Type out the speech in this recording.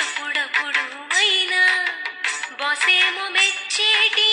అప్పుడప్పుడు అయినా. బాసేమో మెచ్చేటి